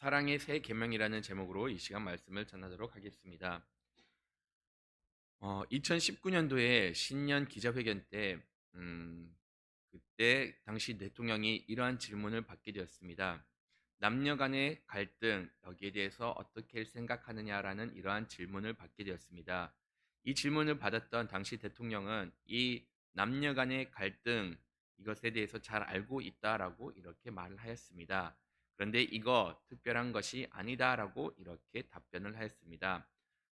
사랑의 새 계명이라는 제목으로 이 시간 말씀을 전하도록 하겠습니다. 어, 2019년도에 신년 기자회견 때 음, 그때 당시 대통령이 이러한 질문을 받게 되었습니다. 남녀 간의 갈등 여기에 대해서 어떻게 생각하느냐라는 이러한 질문을 받게 되었습니다. 이 질문을 받았던 당시 대통령은 이 남녀 간의 갈등 이것에 대해서 잘 알고 있다라고 이렇게 말을 하였습니다. 그런데 이거 특별한 것이 아니다라고 이렇게 답변을 하였습니다.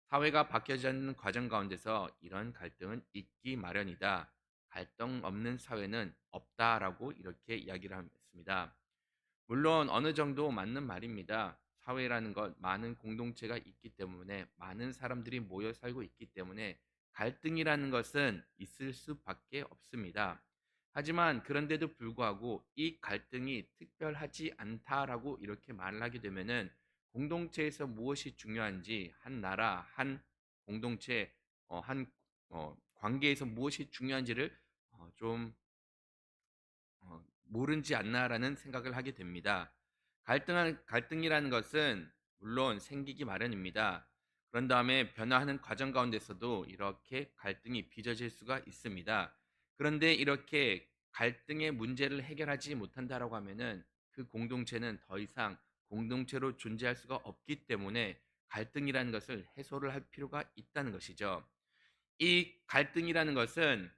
사회가 바뀌어지는 과정 가운데서 이런 갈등은 있기 마련이다. 갈등 없는 사회는 없다라고 이렇게 이야기를 했습니다. 물론 어느 정도 맞는 말입니다. 사회라는 것 많은 공동체가 있기 때문에 많은 사람들이 모여 살고 있기 때문에 갈등이라는 것은 있을 수밖에 없습니다. 하지만 그런데도 불구하고 이 갈등이 특별하지 않다라고 이렇게 말을 하게 되면은 공동체에서 무엇이 중요한지 한 나라 한 공동체 어, 한 어, 관계에서 무엇이 중요한지를 어, 좀 어, 모른지 않나라는 생각을 하게 됩니다. 갈등 갈등이라는 것은 물론 생기기 마련입니다. 그런 다음에 변화하는 과정 가운데서도 이렇게 갈등이 빚어질 수가 있습니다. 그런데 이렇게 갈등의 문제를 해결하지 못한다라고 하면은 그 공동체는 더 이상 공동체로 존재할 수가 없기 때문에 갈등이라는 것을 해소를 할 필요가 있다는 것이죠. 이 갈등이라는 것은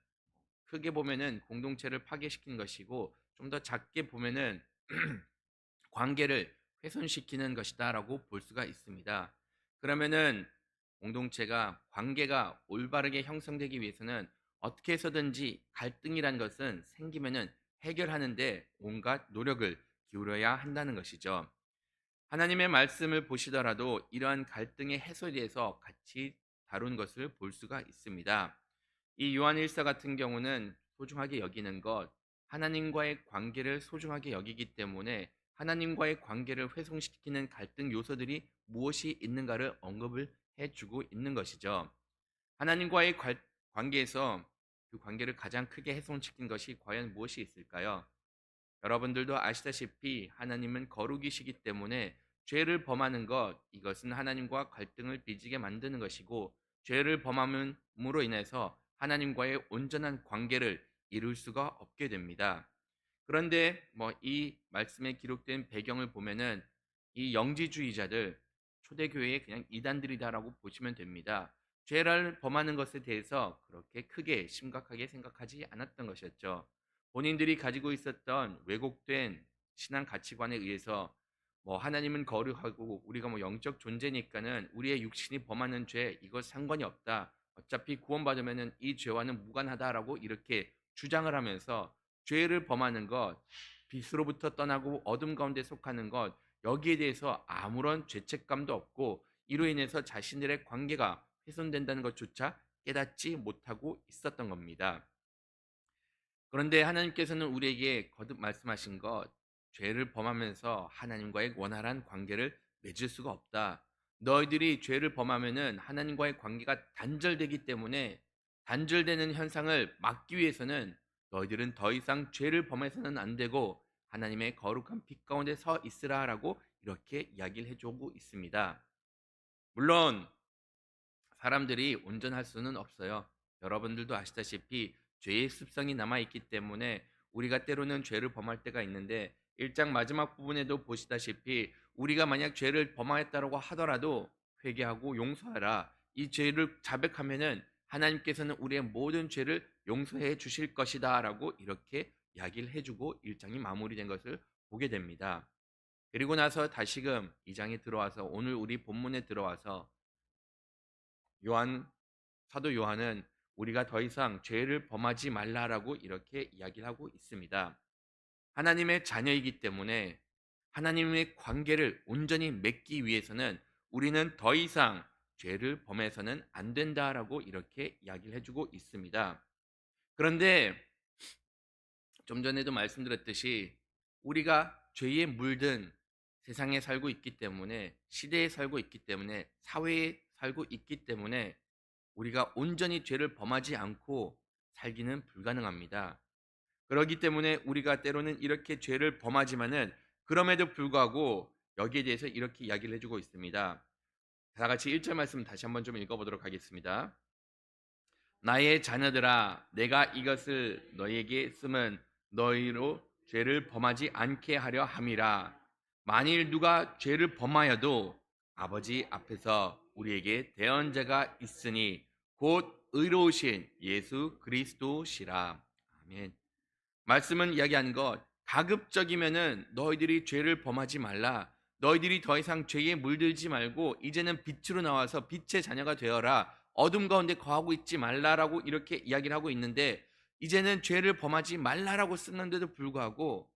크게 보면은 공동체를 파괴시키는 것이고 좀 더 작게 보면은 관계를 훼손시키는 것이다라고 볼 수가 있습니다. 그러면은 공동체가 관계가 올바르게 형성되기 위해서는 어떻게 해서든지 갈등이라는 것은 생기면은 해결하는데 온갖 노력을 기울여야 한다는 것이죠. 하나님의 말씀을 보시더라도 이러한 갈등의 해소에 대해서 같이 다룬 것을 볼 수가 있습니다. 이 요한 일서 같은 경우는 소중하게 여기는 것, 하나님과의 관계를 소중하게 여기기 때문에 하나님과의 관계를 훼손시키는 갈등 요소들이 무엇이 있는가를 언급을 해주고 있는 것이죠. 하나님과의 관- 관계에서 그 관계를 가장 크게 훼손시킨 것이 과연 무엇이 있을까요? 여러분들도 아시다시피 하나님은 거룩이시기 때문에 죄를 범하는 것 이것은 하나님과 갈등을 빚게 만드는 것이고 죄를 범함으로 인해서 하나님과의 온전한 관계를 이룰 수가 없게 됩니다. 그런데 뭐 이 말씀에 기록된 배경을 보면은 이 영지주의자들 초대교회의 그냥 이단들이다라고 보시면 됩니다. 죄를 범하는 것에 대해서 그렇게 크게 심각하게 생각하지 않았던 것이었죠. 본인들이 가지고 있었던 왜곡된 신앙 가치관에 의해서 뭐 하나님은 거룩하고 우리가 뭐 영적 존재니까는 우리의 육신이 범하는 죄 이거 상관이 없다. 어차피 구원받으면은 이 죄와는 무관하다라고 이렇게 주장을 하면서 죄를 범하는 것, 빛으로부터 떠나고 어둠 가운데 속하는 것 여기에 대해서 아무런 죄책감도 없고 이로 인해서 자신들의 관계가 훼손된다는 것조차 깨닫지 못하고 있었던 겁니다. 그런데 하나님께서는 우리에게 거듭 말씀하신 것, 죄를 범하면서 하나님과의 원활한 관계를 맺을 수가 없다. 너희들이 죄를 범하면은 하나님과의 관계가 단절되기 때문에 단절되는 현상을 막기 위해서는 너희들은 더 이상 죄를 범해서는 안 되고 하나님의 거룩한 빛 가운데 서 있으라라고 이렇게 이야기를 해주고 있습니다. 물론 사람들이 온전할 수는 없어요. 여러분들도 아시다시피 죄의 습성이 남아 있기 때문에 우리가 때로는 죄를 범할 때가 있는데 1장 마지막 부분에도 보시다시피 우리가 만약 죄를 범하였다고 하더라도 회개하고 용서하라. 이 죄를 자백하면은 하나님께서는 우리의 모든 죄를 용서해 주실 것이다라고 이렇게 이야기를 해주고 1장이 마무리된 것을 보게 됩니다. 그리고 나서 다시금 2장에 들어와서 오늘 우리 본문에 들어와서 요한 사도 요한은 우리가 더 이상 죄를 범하지 말라라고 이렇게 이야기를 하고 있습니다. 하나님의 자녀이기 때문에 하나님의 관계를 온전히 맺기 위해서는 우리는 더 이상 죄를 범해서는 안 된다라고 이렇게 이야기를 해주고 있습니다. 그런데 좀 전에도 말씀드렸듯이 우리가 죄에 물든 세상에 살고 있기 때문에 시대에 살고 있기 때문에 사회에 살고 있기 때문에 우리가 온전히 죄를 범하지 않고 살기는 불가능합니다. 그렇기 때문에 우리가 때로는 이렇게 죄를 범하지만은 그럼에도 불구하고 여기에 대해서 이렇게 이야기를 해주고 있습니다. 다 같이 1절 말씀 다시 한번 좀 읽어보도록 하겠습니다. 나의 자녀들아 내가 이것을 너희에게 쓰면 너희로 죄를 범하지 않게 하려 함이라 만일 누가 죄를 범하여도 아버지 앞에서 우리에게 대언자가 있으니 곧 의로우신 예수 그리스도시라. 아멘. 말씀은 이야기하는 것 가급적이면은 너희들이 죄를 범하지 말라. 너희들이 더 이상 죄에 물들지 말고 이제는 빛으로 나와서 빛의 자녀가 되어라. 어둠 가운데 거하고 있지 말라라고 이렇게 이야기를 하고 있는데 이제는 죄를 범하지 말라라고 쓰는데도 불구하고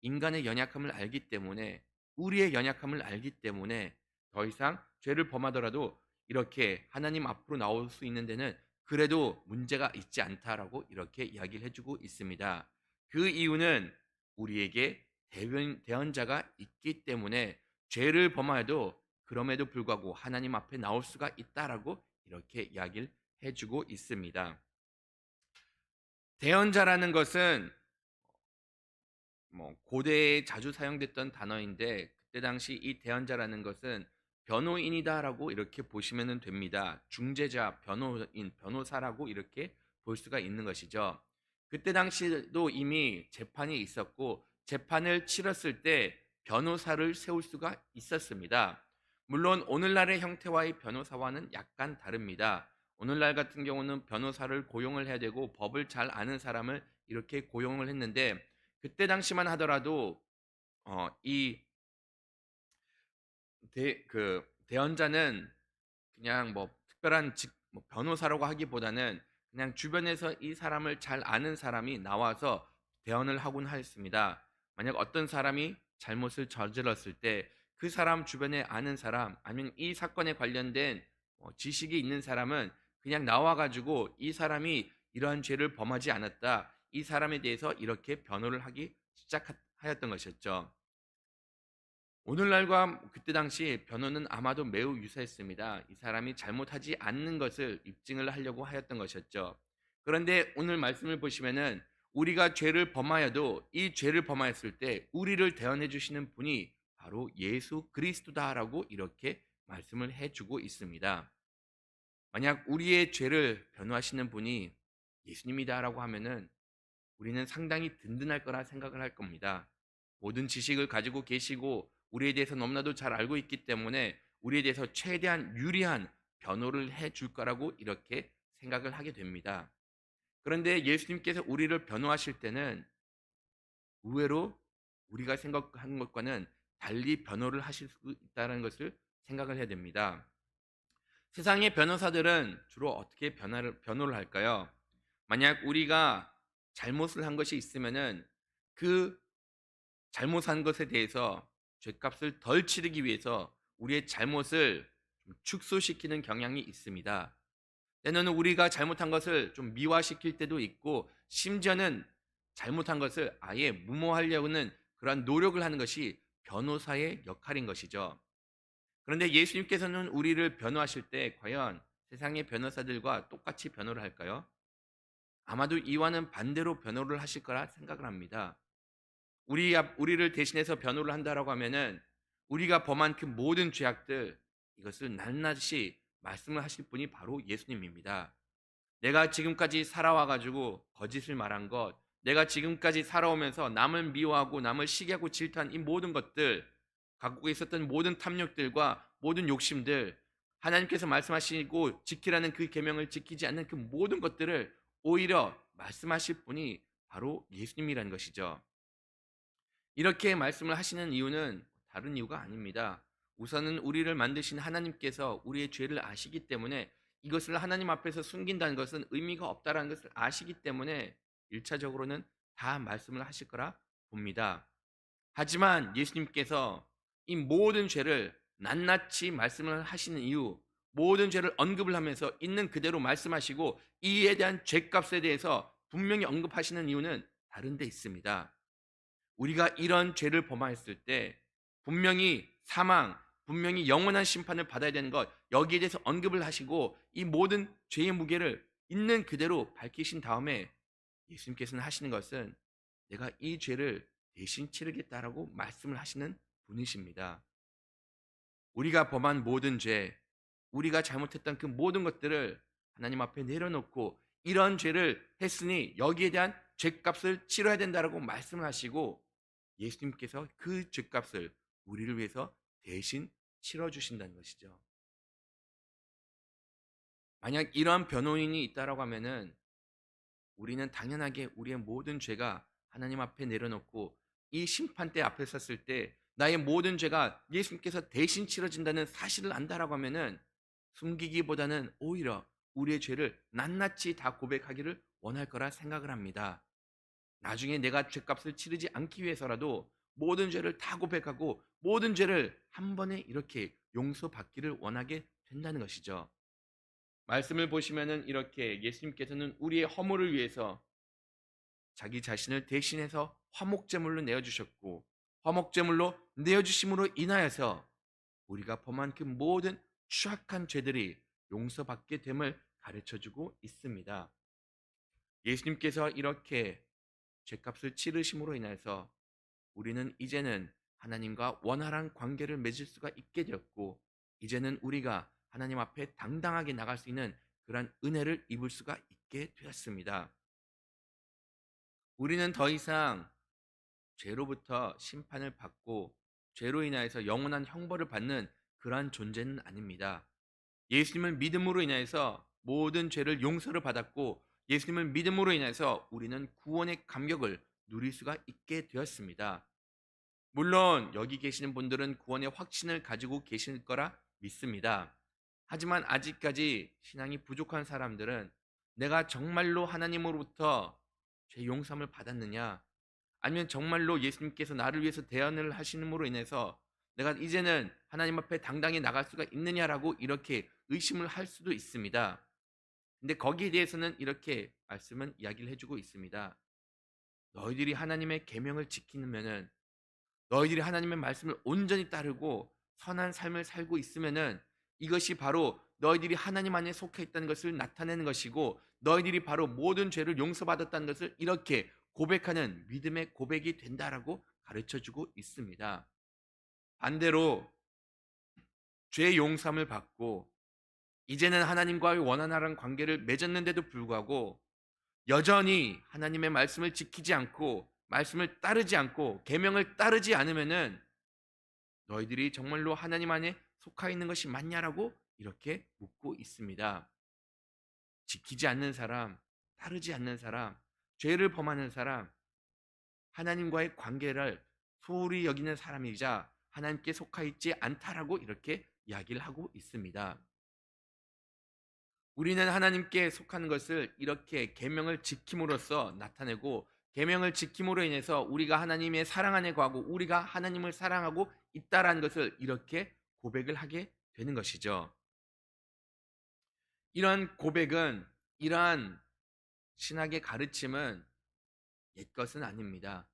인간의 연약함을 알기 때문에 우리의 연약함을 알기 때문에 더 이상 죄를 범하더라도 이렇게 하나님 앞으로 나올 수 있는 데는 그래도 문제가 있지 않다라고 이렇게 이야기를 해주고 있습니다. 그 이유는 우리에게 대변, 대언자가 있기 때문에 죄를 범하여도 그럼에도 불구하고 하나님 앞에 나올 수가 있다라고 이렇게 이야기를 해주고 있습니다. 대언자라는 것은 뭐 고대에 자주 사용됐던 단어인데 그때 당시 이 대언자라는 것은 변호인이다라고 이렇게 보시면 됩니다. 중재자, 변호인, 변호사라고 이렇게 볼 수가 있는 것이죠. 그때 당시도 이미 재판이 있었고 재판을 치렀을 때 변호사를 세울 수가 있었습니다. 물론 오늘날의 형태와의 변호사와는 약간 다릅니다. 오늘날 같은 경우는 변호사를 고용을 해야 되고 법을 잘 아는 사람을 이렇게 고용을 했는데 그때 당시만 하더라도 어, 이 대, 그 대언자는 그냥 뭐 특별한 직, 뭐 변호사라고 하기보다는 그냥 주변에서 이 사람을 잘 아는 사람이 나와서 대언을 하곤 하였습니다. 만약 어떤 사람이 잘못을 저질렀을 때 그 사람 주변에 아는 사람 아니면 이 사건에 관련된 뭐 지식이 있는 사람은 그냥 나와가지고 이 사람이 이러한 죄를 범하지 않았다. 이 사람에 대해서 이렇게 변호를 하기 시작하였던 것이었죠. 오늘날과 그때 당시 변호는 아마도 매우 유사했습니다. 이 사람이 잘못하지 않는 것을 입증을 하려고 하였던 것이었죠. 그런데 오늘 말씀을 보시면은 우리가 죄를 범하여도 이 죄를 범하였을 때 우리를 대언해 주시는 분이 바로 예수 그리스도다라고 이렇게 말씀을 해 주고 있습니다. 만약 우리의 죄를 변호하시는 분이 예수님이다라고 하면은 우리는 상당히 든든할 거라 생각을 할 겁니다. 모든 지식을 가지고 계시고 우리에 대해서 너무나도 잘 알고 있기 때문에 우리에 대해서 최대한 유리한 변호를 해 줄 거라고 이렇게 생각을 하게 됩니다. 그런데 예수님께서 우리를 변호하실 때는 의외로 우리가 생각하는 것과는 달리 변호를 하실 수 있다는 것을 생각을 해야 됩니다. 세상의 변호사들은 주로 어떻게 변화를, 변호를 할까요? 만약 우리가 잘못을 한 것이 있으면은 그 잘못한 것에 대해서 죄값을 덜 치르기 위해서 우리의 잘못을 축소시키는 경향이 있습니다. 때로는 우리가 잘못한 것을 좀 미화시킬 때도 있고 심지어는 잘못한 것을 아예 무모하려고는 그러한 노력을 하는 것이 변호사의 역할인 것이죠. 그런데 예수님께서는 우리를 변호하실 때 과연 세상의 변호사들과 똑같이 변호를 할까요? 아마도 이와는 반대로 변호를 하실 거라 생각을 합니다. 우리 우리를 대신해서 변호를 한다라고 하면은 우리가 범한 그 모든 죄악들 이것을 낱낱이 말씀을 하실 분이 바로 예수님입니다. 내가 지금까지 살아와 가지고 거짓을 말한 것, 내가 지금까지 살아오면서 남을 미워하고 남을 시기하고 질투한 이 모든 것들, 갖고 있었던 모든 탐욕들과 모든 욕심들, 하나님께서 말씀하시고 지키라는 그 계명을 지키지 않는 그 모든 것들을 오히려 말씀하실 분이 바로 예수님이라는 것이죠. 이렇게 말씀을 하시는 이유는 다른 이유가 아닙니다. 우선은 우리를 만드신 하나님께서 우리의 죄를 아시기 때문에 이것을 하나님 앞에서 숨긴다는 것은 의미가 없다는 것을 아시기 때문에 1차적으로는 다 말씀을 하실 거라 봅니다. 하지만 예수님께서 이 모든 죄를 낱낱이 말씀을 하시는 이유, 모든 죄를 언급을 하면서 있는 그대로 말씀하시고 이에 대한 죄값에 대해서 분명히 언급하시는 이유는 다른 데 있습니다. 우리가 이런 죄를 범하였을 때 분명히 사망, 분명히 영원한 심판을 받아야 되는 것 여기에 대해서 언급을 하시고 이 모든 죄의 무게를 있는 그대로 밝히신 다음에 예수님께서는 하시는 것은 내가 이 죄를 대신 치르겠다라고 말씀을 하시는 분이십니다. 우리가 범한 모든 죄, 우리가 잘못했던 그 모든 것들을 하나님 앞에 내려놓고 이런 죄를 했으니 여기에 대한 죄값을 치러야 된다라고 말씀을 하시고 예수님께서 그 죄값을 우리를 위해서 대신 치러 주신다는 것이죠. 만약 이러한 변호인이 있다라고 하면은 우리는 당연하게 우리의 모든 죄가 하나님 앞에 내려놓고 이 심판대 앞에 섰을 때 나의 모든 죄가 예수님께서 대신 치러진다는 사실을 안다라고 하면은 숨기기보다는 오히려 우리의 죄를 낱낱이 다 고백하기를 원할 거라 생각을 합니다. 나중에 내가 죄값을 치르지 않기 위해서라도 모든 죄를 다 고백하고 모든 죄를 한 번에 이렇게 용서받기를 원하게 된다는 것이죠. 말씀을 보시면은 이렇게 예수님께서는 우리의 허물을 위해서 자기 자신을 대신해서 화목제물로 내어 주셨고 화목제물로 내어 주심으로 인하여서 우리가 범한 그 모든 추악한 죄들이 용서받게 됨을 가르쳐 주고 있습니다. 예수님께서 이렇게 죄값을 치르심으로 인해서 우리는 이제는 하나님과 원활한 관계를 맺을 수가 있게 되었고 이제는 우리가 하나님 앞에 당당하게 나갈 수 있는 그러한 은혜를 입을 수가 있게 되었습니다. 우리는 더 이상 죄로부터 심판을 받고 죄로 인하여서 영원한 형벌을 받는 그러한 존재는 아닙니다. 예수님을 믿음으로 인하여서 모든 죄를 용서를 받았고 예수님을 믿음으로 인해서 우리는 구원의 감격을 누릴 수가 있게 되었습니다. 물론 여기 계시는 분들은 구원의 확신을 가지고 계실 거라 믿습니다. 하지만 아직까지 신앙이 부족한 사람들은 내가 정말로 하나님으로부터 죄 용서함을 받았느냐 아니면 정말로 예수님께서 나를 위해서 대언을 하시는으로 인해서 내가 이제는 하나님 앞에 당당히 나갈 수가 있느냐라고 이렇게 의심을 할 수도 있습니다. 근데 거기에 대해서는 이렇게 말씀은 이야기를 해주고 있습니다. 너희들이 하나님의 계명을 지키면은 너희들이 하나님의 말씀을 온전히 따르고 선한 삶을 살고 있으면은 이것이 바로 너희들이 하나님 안에 속해 있다는 것을 나타내는 것이고 너희들이 바로 모든 죄를 용서받았다는 것을 이렇게 고백하는 믿음의 고백이 된다라고 가르쳐 주고 있습니다. 반대로 죄 용서함을 받고 이제는 하나님과의 원활한 관계를 맺었는데도 불구하고 여전히 하나님의 말씀을 지키지 않고 말씀을 따르지 않고 계명을 따르지 않으면은 너희들이 정말로 하나님 안에 속하 있는 것이 맞냐라고 이렇게 묻고 있습니다. 지키지 않는 사람, 따르지 않는 사람, 죄를 범하는 사람, 하나님과의 관계를 소홀히 여기는 사람이자 하나님께 속하 있지 않다라고 이렇게 이야기를 하고 있습니다. 우리는 하나님께 속하는 것을 이렇게 계명을 지킴으로써 나타내고 계명을 지킴으로 인해서 우리가 하나님의 사랑 안에 거하고 우리가 하나님을 사랑하고 있다라는 것을 이렇게 고백을 하게 되는 것이죠. 이러한 고백은 이러한 신학의 가르침은 옛 것은 아닙니다.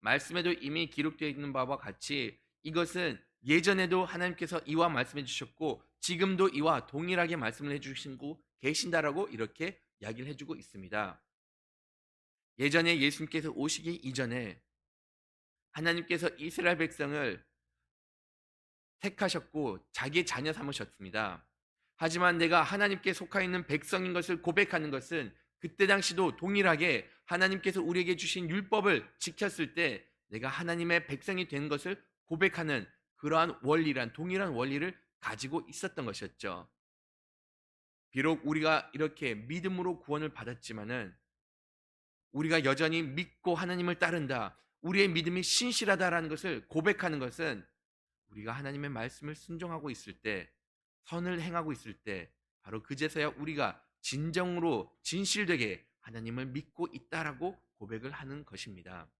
말씀에도 이미 기록되어 있는 바와 같이 이것은 예전에도 하나님께서 이와 말씀해 주셨고 지금도 이와 동일하게 말씀을 해 주시고 계신다라고 이렇게 이야기를 해 주고 있습니다. 예전에 예수님께서 오시기 이전에 하나님께서 이스라엘 백성을 택하셨고 자기의 자녀 삼으셨습니다. 하지만 내가 하나님께 속하 있는 백성인 것을 고백하는 것은 그때 당시도 동일하게 하나님께서 우리에게 주신 율법을 지켰을 때 내가 하나님의 백성이 된 것을 고백하는 그러한 원리란 동일한 원리를 가지고 있었던 것이었죠. 비록 우리가 이렇게 믿음으로 구원을 받았지만은 우리가 여전히 믿고 하나님을 따른다. 우리의 믿음이 신실하다라는 것을 고백하는 것은 우리가 하나님의 말씀을 순종하고 있을 때, 선을 행하고 있을 때, 바로 그제서야 우리가 진정으로 진실되게 하나님을 믿고 있다라고 고백을 하는 것입니다.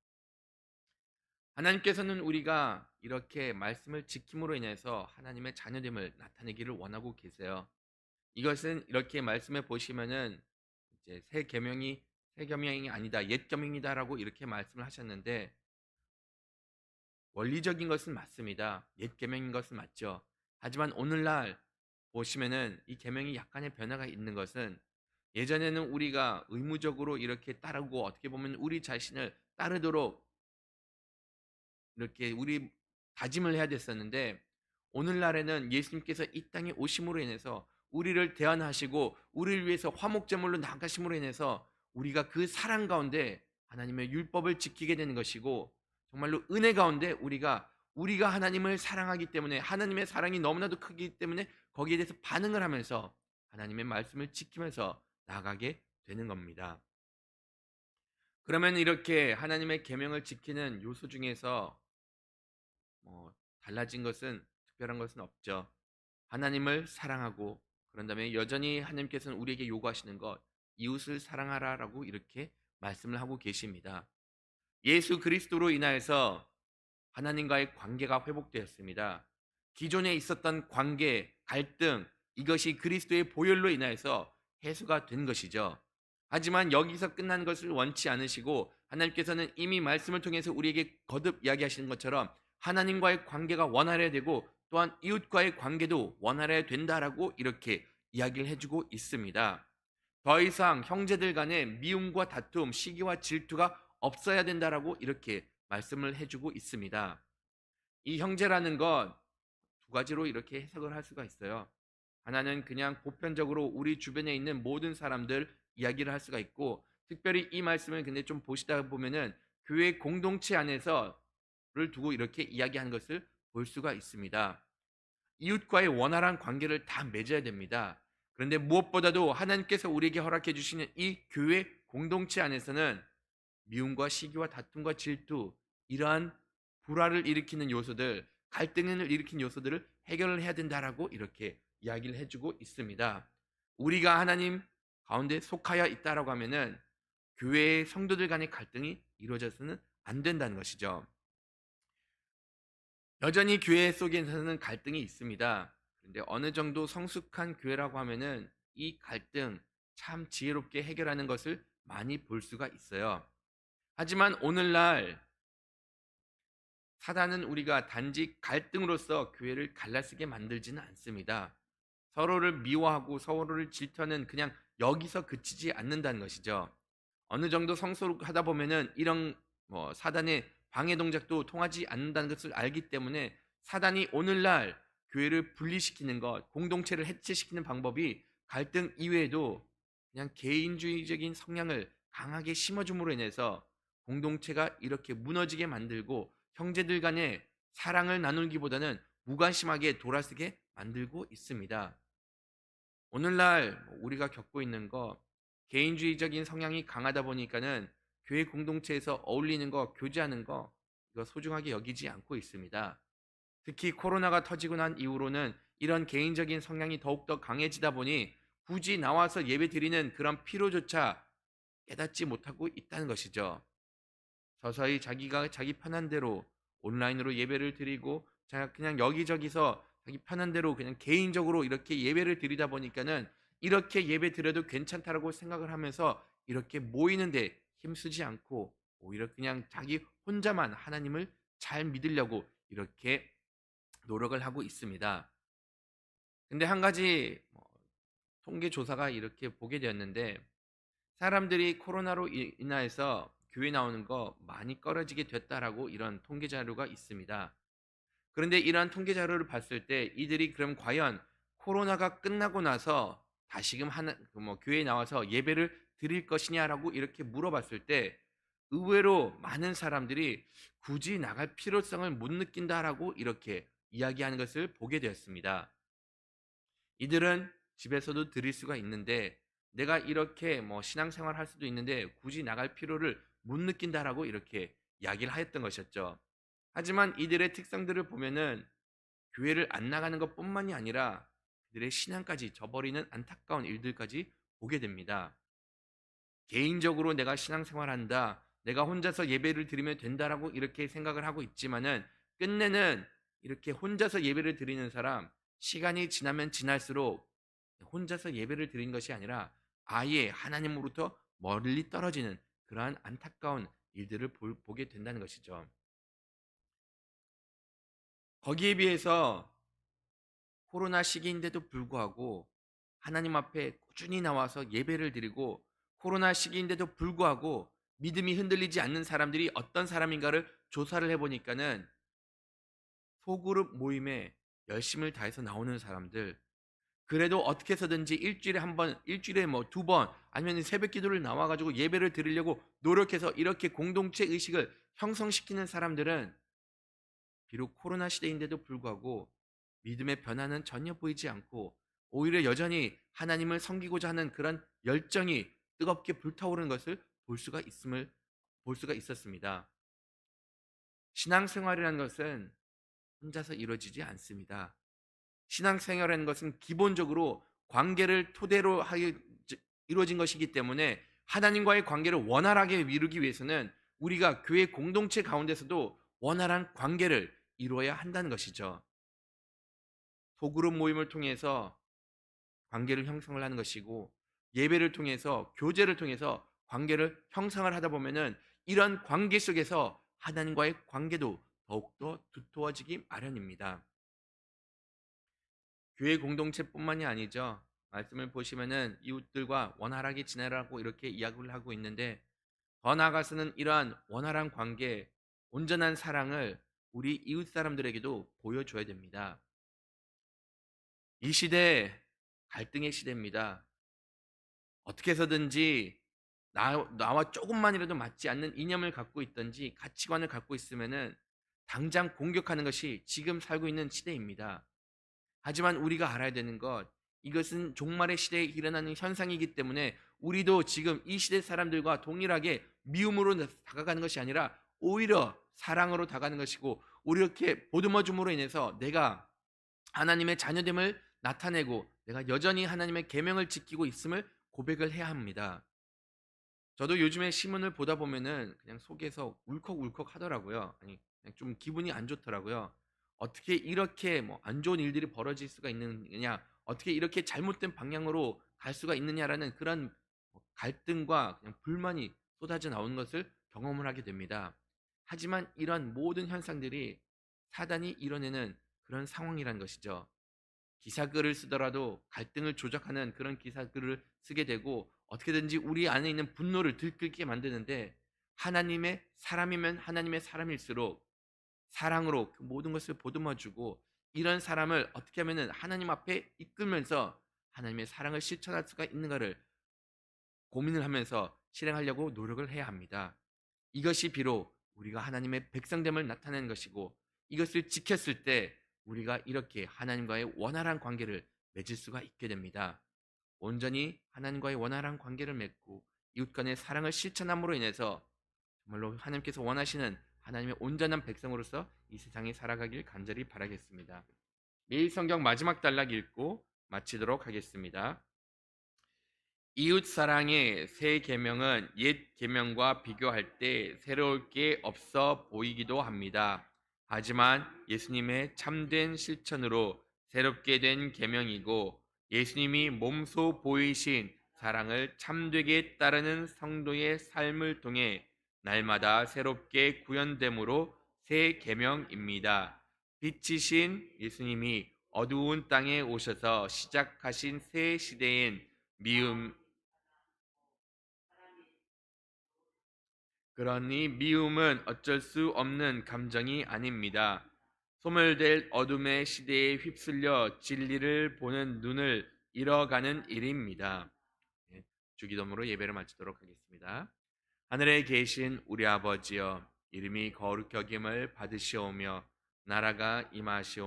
하나님께서는 우리가 이렇게 말씀을 지킴으로 인해서 하나님의 자녀됨을 나타내기를 원하고 계세요. 이것은 이렇게 말씀해 보시면은 이제 새 계명이 새 계명이 아니다 옛 계명이다라고 이렇게 말씀을 하셨는데 원리적인 것은 맞습니다. 옛 계명인 것은 맞죠. 하지만 오늘날 보시면은 이 계명이 약간의 변화가 있는 것은 예전에는 우리가 의무적으로 이렇게 따르고 어떻게 보면 우리 자신을 따르도록 이렇게 우리 다짐을 해야 됐었는데 오늘날에는 예수님께서 이 땅에 오심으로 인해서 우리를 대안하시고 우리를 위해서 화목제물로 나가심으로 인해서 우리가 그 사랑 가운데 하나님의 율법을 지키게 되는 것이고 정말로 은혜 가운데 우리가 우리가 하나님을 사랑하기 때문에 하나님의 사랑이 너무나도 크기 때문에 거기에 대해서 반응을 하면서 하나님의 말씀을 지키면서 나가게 되는 겁니다. 그러면 이렇게 하나님의 계명을 지키는 요소 중에서 뭐 달라진 것은 특별한 것은 없죠. 하나님을 사랑하고 그런 다음에 여전히 하나님께서는 우리에게 요구하시는 것 이웃을 사랑하라라고 이렇게 말씀을 하고 계십니다. 예수 그리스도로 인하여서 하나님과의 관계가 회복되었습니다. 기존에 있었던 관계, 갈등 이것이 그리스도의 보혈로 인하여서 해소가 된 것이죠. 하지만 여기서 끝난 것을 원치 않으시고 하나님께서는 이미 말씀을 통해서 우리에게 거듭 이야기하시는 것처럼 하나님과의 관계가 원활해야 되고 또한 이웃과의 관계도 원활해야 된다라고 이렇게 이야기를 해주고 있습니다. 더 이상 형제들 간의 미움과 다툼, 시기와 질투가 없어야 된다라고 이렇게 말씀을 해주고 있습니다. 이 형제라는 것두 가지로 이렇게 해석을 할 수가 있어요. 하나는 그냥 보편적으로 우리 주변에 있는 모든 사람들 이야기를 할 수가 있고 특별히 이 말씀을 근데 좀 보시다 보면은 교회 공동체 안에서를 두고 이렇게 이야기하는 것을 볼 수가 있습니다. 이웃과의 원활한 관계를 다 맺어야 됩니다. 그런데 무엇보다도 하나님께서 우리에게 허락해 주시는 이 교회 공동체 안에서는 미움과 시기와 다툼과 질투 이러한 불화를 일으키는 요소들, 갈등을 일으키는 요소들을 해결을 해야 된다라고 이렇게 이야기를 해주고 있습니다. 우리가 하나님 가운데 속하여 있다라고 하면은 교회의 성도들 간의 갈등이 이루어져서는 안 된다는 것이죠. 여전히 교회 속에서는 갈등이 있습니다. 그런데 어느 정도 성숙한 교회라고 하면은 이 갈등 참 지혜롭게 해결하는 것을 많이 볼 수가 있어요. 하지만 오늘날 사단은 우리가 단지 갈등으로서 교회를 갈라쓰게 만들지는 않습니다. 서로를 미워하고 서로를 질투하는 그냥 여기서 그치지 않는다는 것이죠. 어느 정도 성숙하다 보면은 이런 뭐 사단의 방해 동작도 통하지 않는다는 것을 알기 때문에 사단이 오늘날 교회를 분리시키는 것, 공동체를 해체시키는 방법이 갈등 이외에도 그냥 개인주의적인 성향을 강하게 심어줌으로 인해서 공동체가 이렇게 무너지게 만들고 형제들 간의 사랑을 나누기보다는 무관심하게 돌아서게 만들고 있습니다. 오늘날 우리가 겪고 있는 거 개인주의적인 성향이 강하다 보니까는 교회 공동체에서 어울리는 거, 교제하는 거 이거 소중하게 여기지 않고 있습니다. 특히 코로나가 터지고 난 이후로는 이런 개인적인 성향이 더욱더 강해지다 보니 굳이 나와서 예배 드리는 그런 필요조차 깨닫지 못하고 있다는 것이죠. 서서히 자기가 자기 편한 대로 온라인으로 예배를 드리고 그냥 여기저기서 자기 편한 대로 그냥 개인적으로 이렇게 예배를 드리다 보니까는 이렇게 예배 드려도 괜찮다라고 생각을 하면서 이렇게 모이는데 힘쓰지 않고 오히려 그냥 자기 혼자만 하나님을 잘 믿으려고 이렇게 노력을 하고 있습니다. 근데 한 가지 뭐 통계 조사가 이렇게 보게 되었는데 사람들이 코로나로 인하여서 교회 나오는 거 많이 꺼려지게 됐다라고 이런 통계 자료가 있습니다. 그런데 이러한 통계 자료를 봤을 때 이들이 그럼 과연 코로나가 끝나고 나서 다시금 하나 뭐 교회에 나와서 예배를 드릴 것이냐라고 이렇게 물어봤을 때 의외로 많은 사람들이 굳이 나갈 필요성을 못 느낀다라고 이렇게 이야기하는 것을 보게 되었습니다. 이들은 집에서도 드릴 수가 있는데 내가 이렇게 뭐 신앙생활 할 수도 있는데 굳이 나갈 필요를 못 느낀다라고 이렇게 이야기를 하였던 것이었죠. 하지만 이들의 특성들을 보면은 교회를 안 나가는 것뿐만이 아니라 그들의 신앙까지 저버리는 안타까운 일들까지 보게 됩니다. 개인적으로 내가 신앙생활한다, 내가 혼자서 예배를 드리면 된다라고 이렇게 생각을 하고 있지만은 끝내는 이렇게 혼자서 예배를 드리는 사람 시간이 지나면 지날수록 혼자서 예배를 드린 것이 아니라 아예 하나님으로부터 멀리 떨어지는 그러한 안타까운 일들을 보게 된다는 것이죠. 거기에 비해서 코로나 시기인데도 불구하고 하나님 앞에 꾸준히 나와서 예배를 드리고 코로나 시기인데도 불구하고 믿음이 흔들리지 않는 사람들이 어떤 사람인가를 조사를 해보니까는 소그룹 모임에 열심을 다해서 나오는 사람들 그래도 어떻게 해서든지 일주일에 한 번, 일주일에 뭐 두 번, 아니면 새벽 기도를 나와가지고 예배를 드리려고 노력해서 이렇게 공동체 의식을 형성시키는 사람들은 비록 코로나 시대인데도 불구하고 믿음의 변화는 전혀 보이지 않고 오히려 여전히 하나님을 섬기고자 하는 그런 열정이 뜨겁게 불타오르는 것을 볼 수가 있음을 볼 수가 있었습니다. 신앙생활이라는 것은 혼자서 이루어지지 않습니다. 신앙생활이라는 것은 기본적으로 관계를 토대로 하게 이루어진 것이기 때문에 하나님과의 관계를 원활하게 이루기 위해서는 우리가 교회 공동체 가운데서도 원활한 관계를 이루어야 한다는 것이죠. 소그룹 모임을 통해서 관계를 형성을 하는 것이고 예배를 통해서 교제를 통해서 관계를 형성을 하다 보면은 이런 관계 속에서 하나님과의 관계도 더욱더 두터워지기 마련입니다. 교회 공동체뿐만이 아니죠. 말씀을 보시면은 이웃들과 원활하게 지내라고 이렇게 이야기를 하고 있는데 더 나아가서는 이러한 원활한 관계, 온전한 사랑을 우리 이웃 사람들에게도 보여줘야 됩니다. 이 시대 갈등의 시대입니다. 어떻게 해서든지 나, 나와 조금만이라도 맞지 않는 이념을 갖고 있든지 가치관을 갖고 있으면은 당장 공격하는 것이 지금 살고 있는 시대입니다. 하지만 우리가 알아야 되는 것, 이것은 종말의 시대에 일어나는 현상이기 때문에 우리도 지금 이 시대 사람들과 동일하게 미움으로 다가가는 것이 아니라 오히려 사랑으로 다가가는 것이고 우리 이렇게 보듬어 줌으로 인해서 내가 하나님의 자녀됨을 나타내고 내가 여전히 하나님의 계명을 지키고 있음을 고백을 해야 합니다. 저도 요즘에 신문을 보다 보면은 그냥 속에서 울컥울컥 하더라고요. 아니 좀 기분이 안 좋더라고요. 어떻게 이렇게 뭐 안 좋은 일들이 벌어질 수가 있느냐, 어떻게 이렇게 잘못된 방향으로 갈 수가 있느냐라는 그런 뭐 갈등과 그냥 불만이 쏟아져 나오는 것을 경험을 하게 됩니다. 하지만 이런 모든 현상들이 사단이 이뤄내는 그런 상황이라는 것이죠. 기사글을 쓰더라도 갈등을 조작하는 그런 기사글을 쓰게 되고 어떻게든지 우리 안에 있는 분노를 들끓게 만드는데 하나님의 사람이면 하나님의 사람일수록 사랑으로 그 모든 것을 보듬어주고 이런 사람을 어떻게 하면은 하나님 앞에 이끌면서 하나님의 사랑을 실천할 수가 있는가를 고민을 하면서 실행하려고 노력을 해야 합니다. 이것이 비록 우리가 하나님의 백성됨을 나타내는 것이고 이것을 지켰을 때 우리가 이렇게 하나님과의 원활한 관계를 맺을 수가 있게 됩니다. 온전히 하나님과의 원활한 관계를 맺고 이웃 간의 사랑을 실천함으로 인해서 정말로 하나님께서 원하시는 하나님의 온전한 백성으로서 이 세상에 살아가길 간절히 바라겠습니다. 매일 성경 마지막 단락 읽고 마치도록 하겠습니다. 이웃 사랑의 새 계명은 옛 계명과 비교할 때 새로울 게 없어 보이기도 합니다. 하지만 예수님의 참된 실천으로 새롭게 된 계명이고 예수님이 몸소 보이신 사랑을 참되게 따르는 성도의 삶을 통해 날마다 새롭게 구현됨으로 새 계명입니다. 빛이신 예수님이 어두운 땅에 오셔서 시작하신 새 시대인 미움 그러니 미움은 어쩔 수 없는 감정이 아닙니다. 소멸될 어둠의 시대에 휩쓸려 진리를 보는 눈을 잃어가는 일입니다. 예, 주기도문으로 예배를 마치도록 하겠습니다. 하늘에 계신 우리 아버지여 이름이 거룩히 여김을 받으시오며 나라가 임하시오